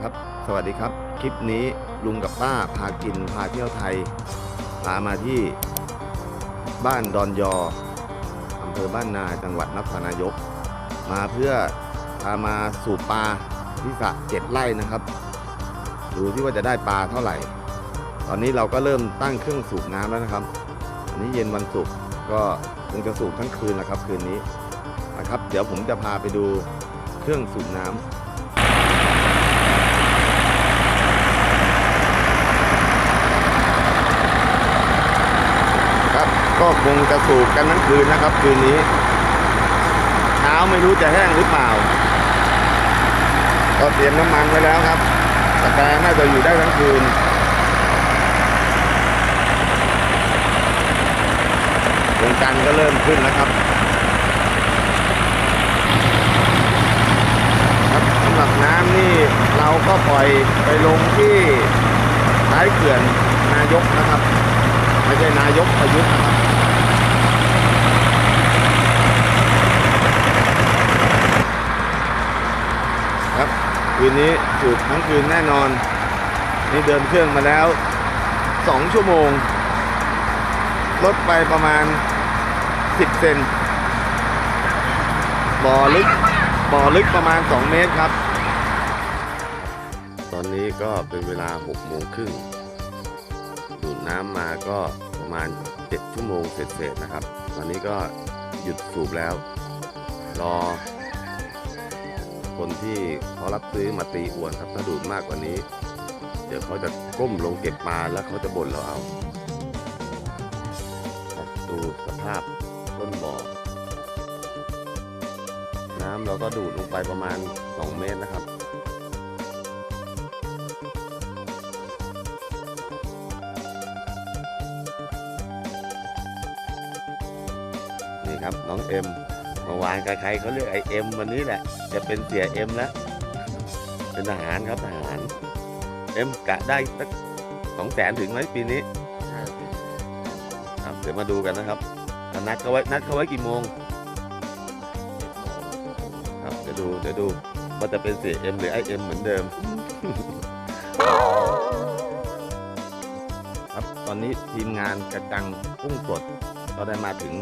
ครับ สวัสดีครับ คลิปนี้ลุงกับป้าพากินพาเที่ยวไทย พามาที่บ้านดอนยออำเภอบ้านนาจังหวัดนครนายก มาเพื่อพามาสูบปลาที่สระเจ็ดไร่นะครับ ดูที่ว่าจะได้ปลาเท่าไหร่ ตอนนี้เราก็เริ่มตั้งเครื่องสูบน้ำแล้วนะครับ อันนี้เย็นวันศุกร์ก็คงจะสูบทั้งคืนนะครับคืนนี้นะครับ เดี๋ยวผมจะพาไปดูเครื่องสูบน้ำ ครับ ก็คงจะสูบกันทั้งคืนนะครับ คืนนี้ เช้าไม่รู้จะแห้งหรือเปล่า ก็เตรียมน้ำมันไว้แล้วครับสแปรน่าจะอยู่ได้ทั้งคืนดวงจันทร์ก็เริ่มขึ้นแล้วครับครับสำหรับน้ำนี่เราก็ปล่อยไปลงที่ท้ายเขื่อนนายกนะครับ ไม่ใช่นายกประยุทธ์นะครับ คืนนี้สูบทั้งคืนแน่นอน นี่เดินเครื่องมาแล้ว 2 ชั่วโมง ลดไปประมาณ 10 เซนบ่อลึกบ่อลึกประมาณ 2 เมตรครับ ตอนนี้ก็เป็นเวลา 6 โมงครึ่งดูดน้ำมาก็ประมาณ 7 ชั่วโมงเศษๆนะครับ ตอนนี้ก็หยุดสูบแล้ว รอ คนที่เขารับซื้อมาตีอวนครับ ถ้าดูดมากกว่านี้ เดี๋ยวเขาจะก้มลงเก็บปลาแล้วเขาจะบ่นเราเอาดูสภาพต้นบ่อ น้ำเราก็ดูดลงไปประมาณ 2 เมตรนะครับนี่ครับน้องเอ็ม เมื่อวานใครๆเขาเรียกไอเอ็มวันนี้แหละ จะเป็นเสียเอ็มแล้วเป็นทหารครับทหารเอ็มกะได้สักสองแสนถึงไหมปีนี้ครับเดี๋ยวมาดูกันนะครับอะนัดเขาไว้นัดเขาไว้กี่โมงครับเดี๋ยวดูเดี๋ยวดูว่าจะเป็นเสียเอ็มหรือไอเอ็มเหมือนเดิมครับตอนนี้ทีมงานกระจังกุ้งสดก็ได้มาถึง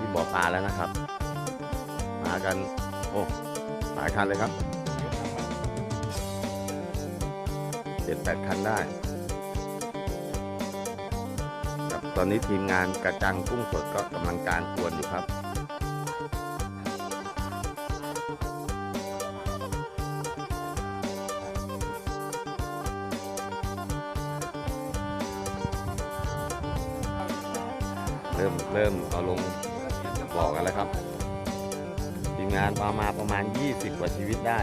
ที่บ่อปลาแล้วนะครับ มากัน โอ้หลายคันเลยครับเจ็ดแปดคันได้ครับตอนนี้ทีมงานกระจังกุ้งสดก็กำลังการกวนอยู่ครับเริ่มเริ่มเอาลง บ่อกันแล้วครับทีมงานประมาณประมาณ 20 กว่าชีวิตได้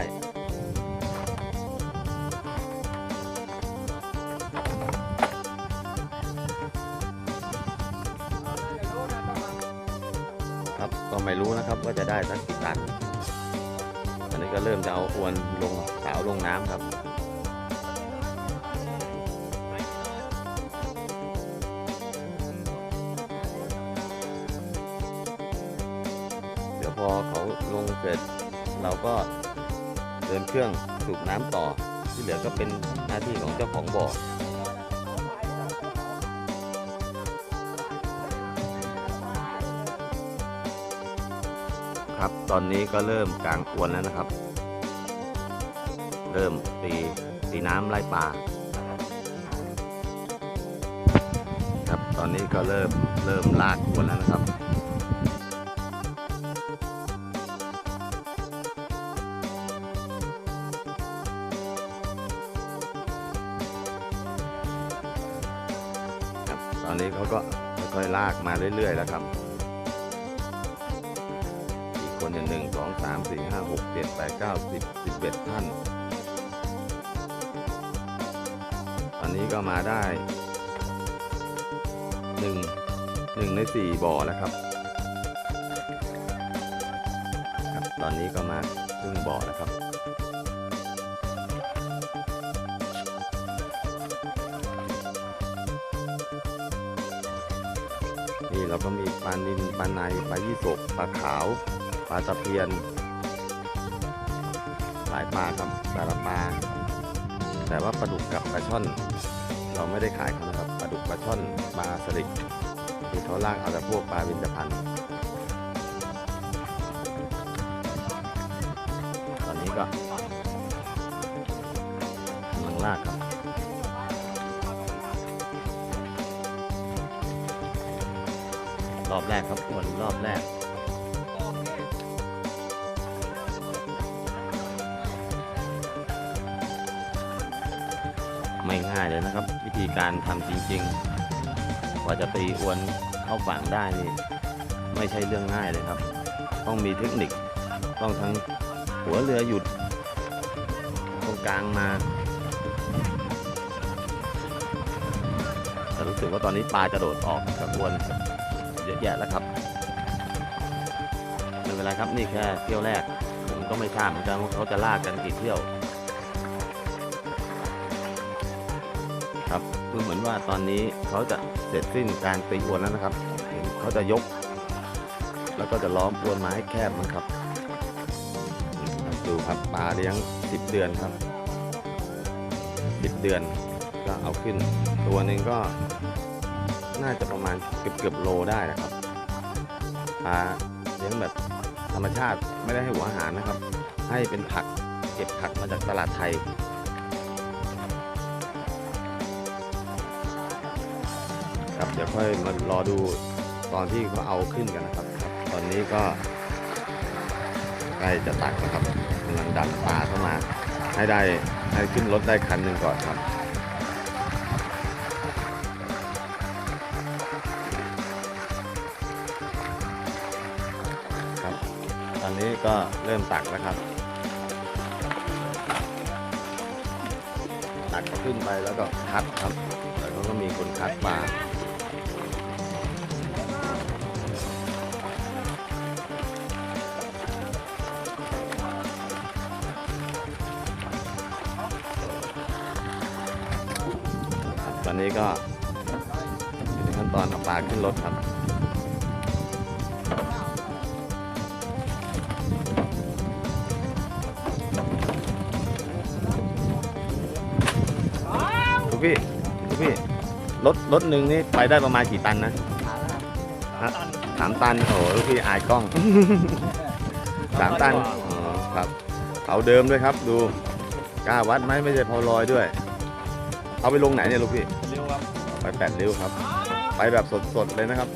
ครับก็ไม่รู้นะครับว่าจะได้สักกี่ตันอันนี้ก็เริ่มจะเอาอวนลงสาวลงน้ำครับ พอเขาลงเสร็จเราก็เดินเครื่องสูบน้ำต่อที่เหลือก็เป็นหน้าที่ของเจ้าของบ่อครับตอนนี้ก็เริ่มกลางอวนแล้วนะครับ เริ่มตีตีน้ำไล่ปลาครับตอนนี้ก็เริ่มเริ่มลากอวนแล้วนะครับ อนนี้เขาก็ค่อยๆลากมาเรื่อยๆแล้วครับ อีกคนอย่างหนึ่งสองสามสี่ห้าหกเจ็ดแปดเก้าสิบสิบเอ็ดท่านตอนนี้ก็มาได้หนึ่งหนึ่งในสี่บ่อแล้วครับ ครับ ตอนนี้ก็มาครึ่งบ่อแล้วครับ เราก็มีปลานิลปลาในปลายี่สกปลาขาวปลาตะเพียนหลายปลาครับแต่ละปลาแต่ว่าปลาดุกกับปลาช่อน เราไม่ได้ขายเขานะครับปลาดุกปลาช่อนปลาสลิดคือเขาล่ากเอาแต่พวกปลาวินจพันตอนนี้ก็กำลังลากครับ อบแรกครับวนรอบแรกไม่ง่ายเลยนะครับ วิธีการทำจริงๆ กว่าจะตีอวนเข้าฝั่งได้นี่ไม่ใช่เรื่องง่ายเลยครับ ต้องมีเทคนิค ต้องทั้งหัวเรือหยุด ตรงกลางมาแต่รู้สึกว่าตอนนี้ปลาจะโดดออกจากอวน เยอะแยะแล้วครับไม่เป็นไรครับนี่แค่เที่ยวแรก ผมก็ไม่ทราบเหมือนกันว่าเขาจะลากกันกี่เที่ยว ครับดูเหมือนว่าตอนนี้เขาจะเสร็จสิ้นการตีอวนแล้วนะครับเห็นเขาจะยก แล้วก็จะล้อมอวนไม้แคบมันครับดูครับปลาเลี้ยง 10 เดือนครับ 10 เดือนก็เอาขึ้น ตัวหนึ่งก็ น่าจะประมาณเกือบเกือบโลได้นะครับปลาเลี้ยงแบบธรรมชาติไม่ได้ให้หัวอาหารนะครับ ให้เป็นผักเก็บผักมาจากตลาดไทยครับเดี๋ยวค่อยมารอดูตอนที่เขาเอาขึ้นกันนะครับ ตอนนี้ก็ใกล้จะตักนะครับกำลังดันปลาเข้ามา ให้ได้ให้ขึ้นรถได้คันหนึ่งก่อนครับ อนนี้ก็เริ่มตักแล้วครับ ตักขึ้นไปแล้วก็คัดครับ แล้วก็มีคนคัดปลาตอนนี้ก็อยู่ในขั้นตอนเอาปลาขึ้นรถครับ ลูกพี่ลูกพี่รถรถหนึ่งนี่ไปได้ประมาณกี่ตันนะฮะสามตันโอ้โหลูกพี่อายกล้องสามตันอ๋อครับเอาเดิมด้วยครับดูกล้าวัดไหมไม่ใช่พอลอยด้วย เอาไปลงไหนเนี่ยลูกพี่เร็วครับไปแปดริ้วครับ ไปแบบสดๆเลยนะครับ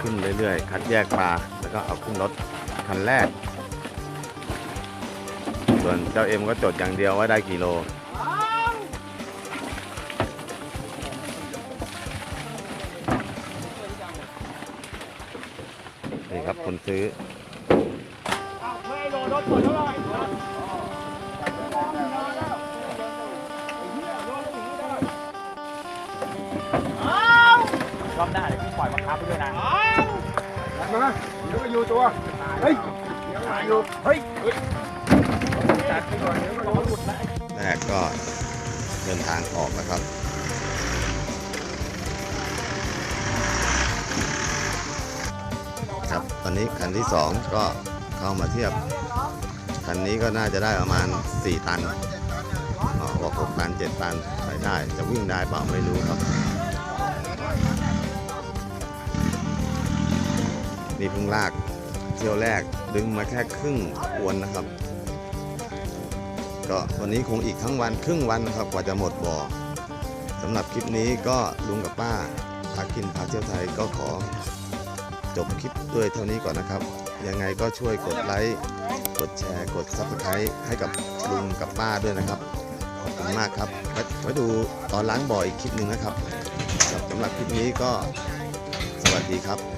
ขึ้นเรื่อยๆ คัดแยกปลาแล้วก็เอาขึ้นรถคันแรก ส่วนเจ้าเอ็มก็จดอย่างเดียวว่าได้กี่โลนี่ครับคนซื้อรอบหน้าเดี๋ยวพี่ปล่อยมาค้าไปด้วยนะ มาเดี๋ยวก็อยู่ตัว เฮ้ยเดี๋ยวก็อยู่เฮ้ยจัดไปก่อนเดี๋ยวมันหลุดนะแรกก็เดินทางออกนะครับครับตอนนี้คันที่สองก็เข้ามาเทียบ คันนี้ก็น่าจะได้ประมาณ 4 ตันออบอก6ตัน 7 ตันไปได้ จะวิ่งได้เปล่าไม่รู้ครับ นี่เพิ่งลากเที่ยวแรกดึงมาแค่ครึ่งอวนนะครับ ก็วันนี้คงอีกทั้งวันครึ่งวันนะครับกว่าจะหมดบ่อสำหรับคลิปนี้ก็ลุงกับป้าพากินพาเที่ยวไทยก็ขอ จบคลิปด้วยเท่านี้ก่อนนะครับ ยังไงก็ช่วยกดไลค์กดแชร์กด Subscribe ให้กับลุงกับป้าด้วยนะครับขอบคุณมากครับไว้ดูตอนล้างบ่ออีกคลิปหนึ่งนะครับสำหรับคลิปนี้ก็สวัสดีครับ